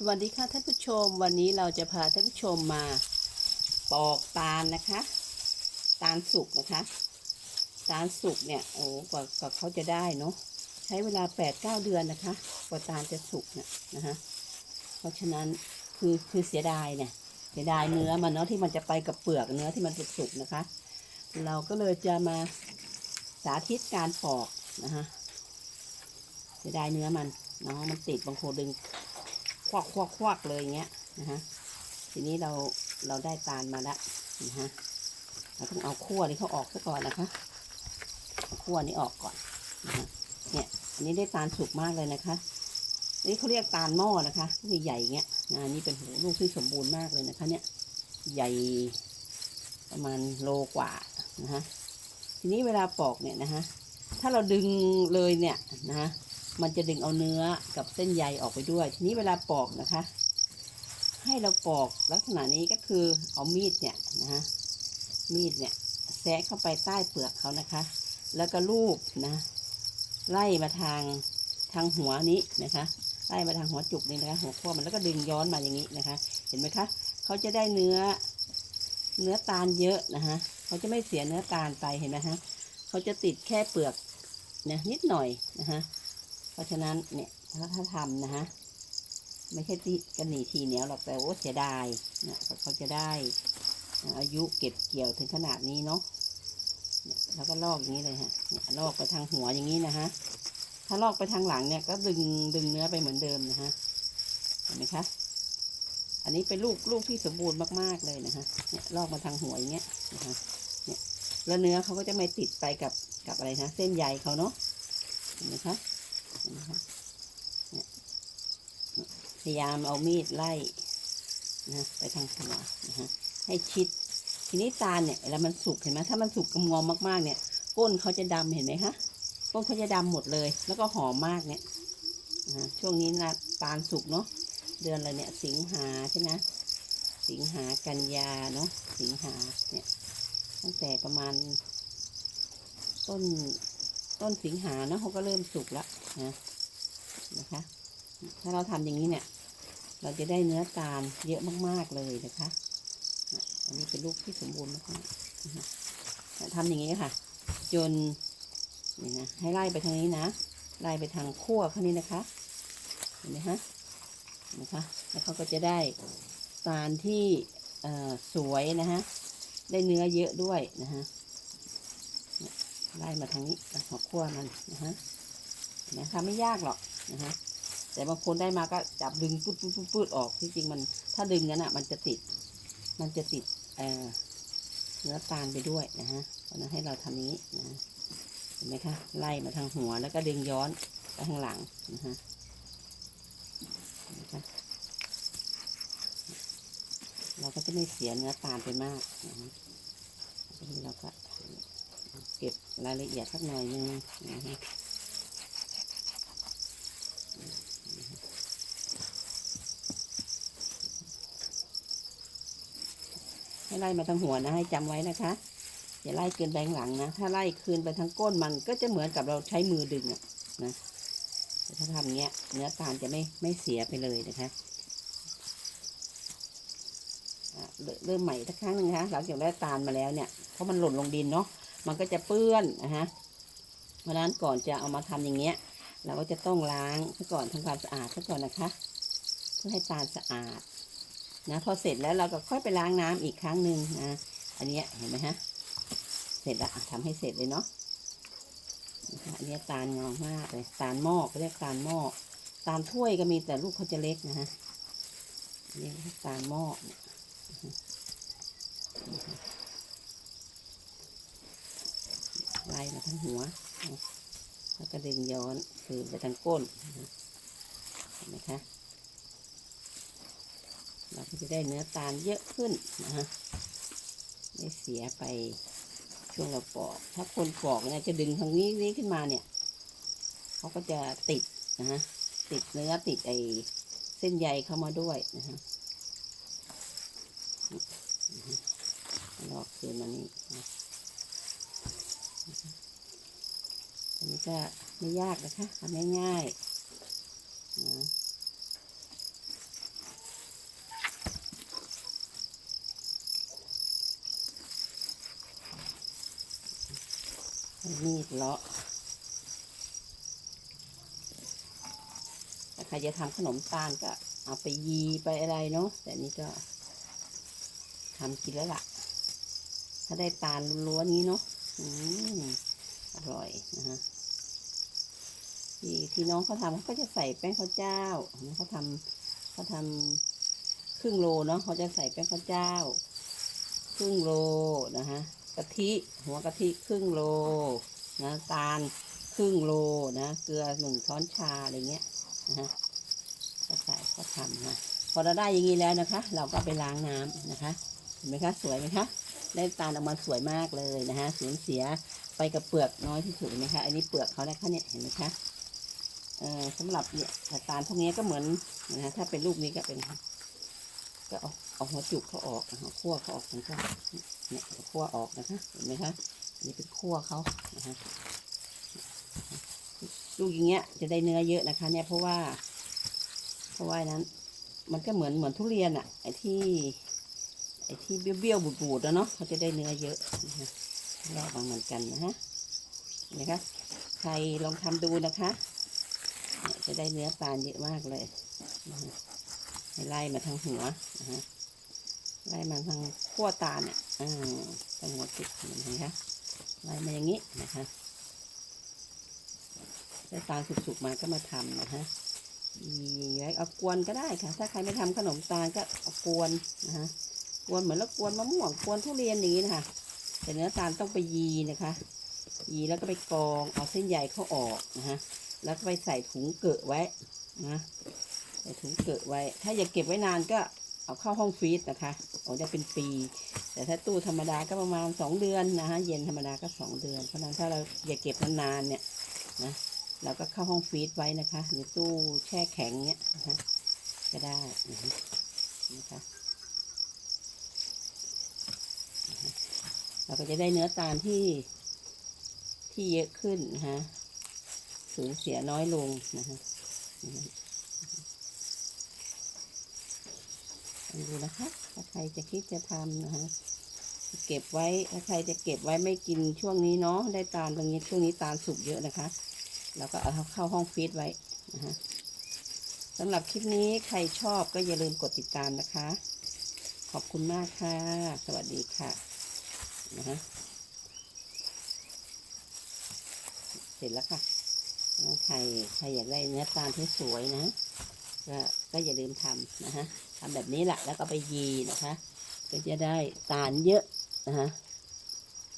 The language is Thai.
สวัสดีค่ะท่านผู้ชม วันนี้เราจะพาท่านผู้ชมมาปอกตาลนะคะ ตาลสุกนะคะ ตาลสุกเนี่ยโอ้กว่ากว่าเขาจะได้เนาะใช้เวลาแปดเก้าเดือนนะคะ กว่าตาลจะสุกเนี่ยนะคะ เพราะฉะนั้นคือคือเสียดายเนี่ยเสียดายเนื้อมันเนาะที่มันจะไปกับเปลือกเนื้อที่มันสุกๆนะคะ เราก็เลยจะมาสาธิตการปอกนะคะเสียดายเนื้อมันเนาะมันติดบางคนดึง ควักควักควักเลยอย่างเงี้ยนะฮะทีนี้เราเราได้ตาลมาล้วนะฮะเราต้องเอาขั้วนี้เขาออกซะก่อนนะคะขั้วนี้ออกก่อนนะฮะเนี่ยอันนี้ได้ตาลสุกมากเลยนะคะนี่เขาเรียกตาลหม้อนะคะที่ใหญ่เงี้ยนะนี่เป็นหูลูกที่สมบูรณ์มากเลยนะคะ เนี่ยใหญ่ประมาณโลกว่านะฮะทีนี้เวลาปอกเนี่ยนะฮะถ้าเราดึงเลยเนี่ยนะฮะ มันจะดึงเอาเนื้อกับเส้นใยออกไปด้วย ทีนี้เวลาปอกนะคะ ให้เราปอกลักษณะนี้ก็คือเอามีดเนี่ยนะฮะมีดเนี่ยแซะเข้าไปใต้เปลือกเขานะคะ แล้วก็ลูบนะ ไล่มาทางทางหัวนี้นะคะ ไล่มาทางหัวจุกนี่นะคะหัวข้อมันแล้วก็ดึงย้อนมาอย่างนี้นะคะ เห็นไหมคะเขาจะได้เนื้อเนื้อตาลเยอะนะคะเขาจะไม่เสียเนื้อตาลไปเห็นไหมฮะเขาจะติดแค่เปลือกเนี่ยนิดหน่อยนะคะ เพราะฉะนั้นเนี่ยถ้าทำนะฮะไม่ใช่ที่กันหนีทีเหนียวหรอกแต่โอ้เสียดายนะเขาจะได้อายุเก็บเกี่ยวถึงขนาดนี้เนาะเนี่ยแล้วก็ลอกอย่างนี้เลยฮะเนี่ยลอกไปทางหัวอย่างนี้นะฮะถ้าลอกไปทางหลังเนี่ยก็ดึงดึงเนื้อไปเหมือนเดิมนะฮะเห็นไหมคะอันนี้เป็นลูกลูกที่สมบูรณ์มากๆเลยนะฮะเนี่ยลอกมาทางหัวอย่างเงี้ยนะฮะเนี่ยแล้วเนื้อเขาก็จะไม่ติดไปกับกับอะไรนะเส้นใยเขาเนาะเห็นไหมคะ นะคะพยายามเอามีดไล่นะไปทางหัวนะฮะให้ชิด ทีนี้ตาลเนี่ยเวลามันสุกเห็นไหมถ้ามันสุกกำงอมมากๆเนี่ยก้นเขาจะดำเห็นไหมคะก้นเขาจะดำหมดเลย แล้วก็หอมมากเนี่ยนะช่วงนี้นะตาลสุกเนาะเดือนอะไรเนี่ยสิงหาใช่ไหมสิงหากันยาเนาะสิงหาเนี่ยตั้งแต่ประมาณ ต้นต้นสิงหาเนอะเขาก็เริ่มสุกแล้ว นะนะคะ ถ้าเราทำอย่างนี้เนี่ย เราจะได้เนื้อตาลเยอะมาก ๆเลยนะคะ อันนี้เป็นลูกที่สมบูรณ์มากๆนะคะทำอย่างนี้ค่ะ จนนี่นะให้ไล่ไปทางนี้นะไล่ไปทางขั้วเขานี้นะคะเห็นไหมฮะนไหมคะแล้วเขาก็จะได้ตาลที่สวยนะฮะได้เนื้อเยอะด้วยนะฮะไล่มาทางนี้หัวขั้วมันนะฮะ นะคะไม่ยากหรอกนะฮะแต่บางคนได้มาก็จับดึงปุ๊ดปุ๊ดปุ๊ดปุ๊ดออกที่จริงมัน ถ้าดึงนั้นอะ มันจะติด มันจะติดเอ่อเนื้อตาลไปด้วยนะฮะเพราะนั้นให้เราทำนี้นะเห็นไหมคะไล่มาทางหัวแล้วก็ดึงย้อนไปข้างหลังนะฮะเห็นไหมคะเราก็จะไม่เสียเนื้อตาลไปมากนะฮะทีนี้เราก็เก็บรายละเอียดสักหน่อยนึงนะฮะ ให้ไล่มาทางหัวนะให้จำไว้นะคะอย่าไล่เกินไปข้างหลังนะ ถ้าไล่คืนไปทางก้นมันก็จะเหมือนกับเราใช้มือดึงอะนะถ้าทำอย่างเงี้ยเนื้อตาลจะไม่ไม่เสียไปเลยนะคะเริ่มใหม่สักครั้งหนึ่งนะคะหลังจากได้ตาลมาแล้วเนี่ยเพราะมันหล่นลงดินเนาะมันก็จะเปื้อนนะฮะเพราะนั้นก่อนจะเอามาทำอย่างเงี้ย เราก็จะต้องล้างซะก่อนทำความสะอาดซะก่อนนะคะ เพื่อให้ตาลสะอาด นะพอเสร็จแล้วเราก็ค่อยไปล้างน้ำอีกครั้งหนึ่งนะอันนี้เห็นไหมฮะเสร็จละอะทำให้เสร็จเลยเนาะอันนี้ตาลงามมากเลยตาลหม้อก็เรียกตาลหม้อตาลถ้วยก็มีแต่ลูกเขาจะเล็กนะฮะนนี้เรียกตาลหม้อเนี่ยนะคะไล่มาทั้งหัว แล้วก็ดึงย้อนคืนไปทางก้นเห็นไหมคะ เราก็จะได้เนื้อตาลเยอะขึ้นนะฮะไม่เสียไปช่วงเราปอก ถ้าคนปอกเนี่ยจะดึงทางนี้นี้ขึ้นมาเนี่ยเขาก็จะติดนะฮะติดเนื้อติดไอเส้นใยเข้ามาด้วยนะฮะลอกคืนมานี่นะอันนี้ก็ไม่ยากนะคะทำง่ายๆนะ เลาะถ้าใครจะทำขนมตาลก็เอาไปยีไปอะไรเนาะแต่นี่ก็ทำกินแล้วล่ะ ถ้าได้ตาลล้วนนี้เนาะอืมอร่อยนะฮะที่ที่น้องเขาทำเขาก็จะใส่แป้งข้าวเจ้าเขาทำเขาทำครึ่งโลเนาะเขาจะใส่แป้งข้าวเจ้า ครึ่งโลนะฮะ กะทิหัวกะทิครึ่งโลนะตาลครึ่งโลนะเกลือหนึ่งช้อนชาอะไรเงี้ยนะฮะก็ใส่ก็ทำนะพอเราได้อย่างนี้แล้วนะคะ เราก็ไปล้างน้ำนะคะเห็นไหมคะสวยไหมคะได้ตาลออกมาสวยมากเลยนะฮะสูญเสียไปกับเปลือกน้อยที่สุดนไหมคะ อันนี้เปลือกเขานะคะเนี่ยเห็นไหมคะเอ่อสำหรับเนี่ยตาลพวกนี้ก็เหมือนนะฮะถ้าเป็นลูกนี้ก็เป็น ก็เอาเอาหัวจุกเขาออกนะคะขั้วเขาออกนะคะเนี่ยคั่วออกนะคะเห็นไหมคะนี่เป็นคั่วเขานะคะลูกอย่างเงี้ยจะได้เนื้อเยอะนะคะ เนี่ยเพราะว่า เพราะว่านั้น มันก็เหมือนเหมือนทุเรียนอะไอ้ที่ไอ้ที่เบี้ยวๆบูดๆแล้วเนาะเขาจะได้เนื้อเยอะนะคะแยกมาเหมือนกันนะฮะเห็นไหมคะใครลองทำดูนะคะ จะได้เนื้อตาเยอะมากเลยนะคะ ไล่มาทางหัวนะฮะไล่มาทางขั้วตาเนี่ยอ่าทางหัวจุดเห็นไหมคะไล่มาอย่างนี้นะคะได้ตาลสุกๆมาก็มาทำนะคะอีไว้เอากวนก็ได้ค่ะ ถ้าใครไม่ทำขนมตาลก็เอากวนนะคะกวนเหมือนเรากวนมะม่วงกวนทุเรียนอย่างนี้นะคะแต่เนื้อตาลต้องไปยีนะคะ ยีแล้วก็ไปกรองเอาเส้นใยเขาออกนะคะแล้วก็ไปใส่ถุงเกอไว้นะ ใส่ถุงเกอะไว้ ถ้าอยากเก็บไว้นานก็เอาเข้าห้องฟรีซนะคะโอ้ได้เป็นปี แต่ถ้าตู้ธรรมดาก็ประมาณสองเดือนนะฮะ เย็นธรรมดาก็สองเดือน เพราะฉะนั้นถ้าเราอยากเก็บนานๆเนี่ยนะ เราก็เข้าห้องฟรีซไว้นะคะหรือตู้แช่แข็งเนี้ยนะคะก็ได้นะคะนะคะนะคะเราก็จะได้เนื้อตาลที่ที่เยอะขึ้นนะคะสูญเสียน้อยลงนะคะนะคะ ลอง ดูนะคะถ้าใครจะคิดจะทำนะคะเก็บไว้ถ้าใครจะเก็บไว้ไม่กินช่วงนี้เนาะได้ตาลตรงนี้ช่วงนี้ตาลสุกเยอะนะคะ แล้วก็เอาเข้าห้องฟรีซไว้นะคะสำหรับคลิปนี้ใครชอบก็อย่าลืมกดติดตามนะคะ ขอบคุณมากค่ะ สวัสดีค่ะนะคะเสร็จแล้วค่ะใครใครอยากได้เนื้อตาลที่สวยนะก็ ก็อย่าลืมทำนะฮะทำแบบนี้แหละแล้วก็ไปยีนะคะ ก็จะได้สารเยอะนะคะ